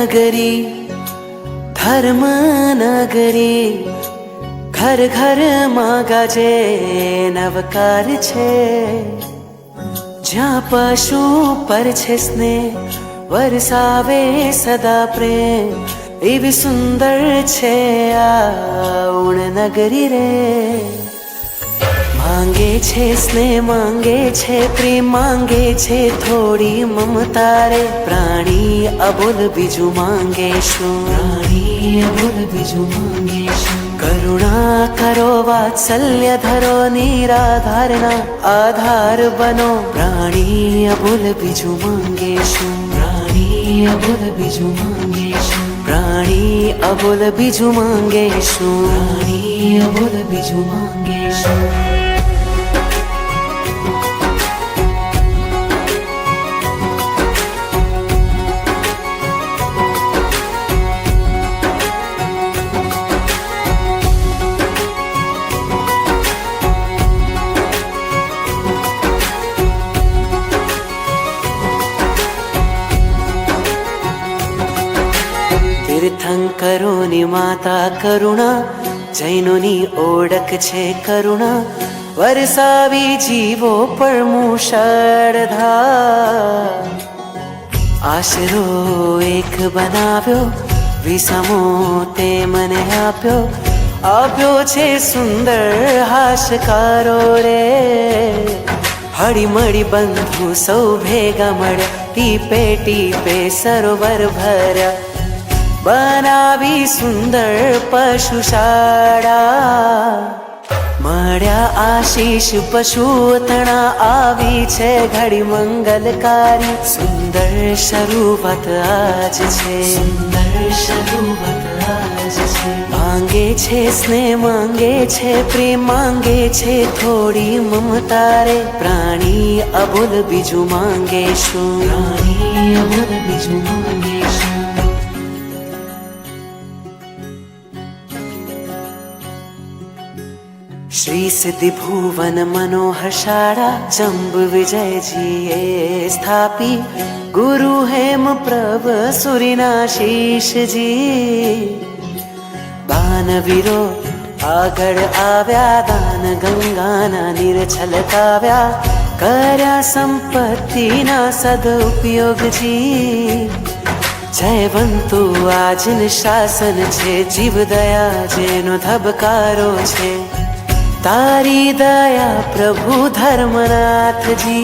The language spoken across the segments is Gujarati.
નગરી ધર્મ નગરી ઘર ઘરમાં ગાજે નવકાર છે જ્યાં પશુ પર છે સ્નેહ વરસાવે સદા પ્રેમ એવી સુંદર છે આ ઉણ નગરી રે માંગે છે, સ્નેહ માંગે છે, પ્રેમ માંગે છે, થોડી મમતા રે. પ્રાણી અબોલ બીજું માંગે શું? પ્રાણી અબોલ બીજું માંગે શું? કરુણા કરો, વાત્સલ્ય ધરો, નિરાધારના આધાર બનો. પ્રાણી અબોલ બીજું માંગે શું? પ્રાણી અબોલ બીજું માંગે શું? પ્રાણી અબોલ બીજું માંગે શું? પ્રાણી અબોલ બીજું માંગે શું? તીર્થંકરોની માતા કરુણા જૈનોની ઓળખ છે કરુણા. વરસાવી જીવો પર મુશળધાર આશરો એક બનાવ્યો વિસમો તે મને આપ્યો. આપ્યો છે સુંદર હાશકારો રે. હળી મળી બંધુ સૌ ભેગા મળ્યા, ટીપે ટીપે સરોવર ભર્યા. બનાવી સુંદર પશુશાળા મળ્યા આશીષ પશુ તણા આવી છે ઘડી મંગલકારી. સુંદર શરૂઆત આજ છે. સુંદર શરૂઆત આજ છે. માંગે છે સ્નેહ માંગે છે પ્રેમ માંગે છે થોડી મમતા રે પ્રાણી અબોલ બીજું માંગે શું? પ્રાણી અબોલ બીજું માંગે શ્રી સિદ્ધિ ભુવન મનોહર શાળા ચંબ વિજયજીએ સ્થાપી ગુરુ હેમ પ્રભ સુરીના શીશજી દાનવીરો આગળ આવ્યા દાન ગંગાના નિરછલ કાવ્યા કર્યા સંપત્તિના સદુપયોગજી જયવંતુ આજન શાસન છે જીવ દયા જેનો ધબકારો છે તારી દયા પ્રભુ ધર્મનાથજી.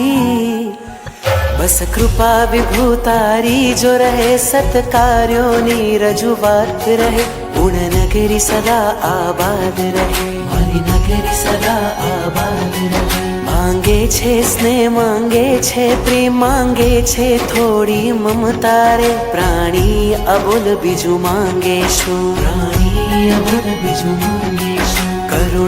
બસ કૃપા વિભુ, તારી જો રહે સત્કાર્યોની રજૂઆત રહે. પૂર્ણ નગરી સદા આબાદ રહે. નગરી સદા આબાદ રહે. માંગે છે સ્નેહ, માંગે છે પ્રેમ, માંગે છે થોડી મમતા રે. પ્રાણી અબોલ બીજું માંગે શું પ્રાણી અબોલ બીજું માંગે છું. કરુણા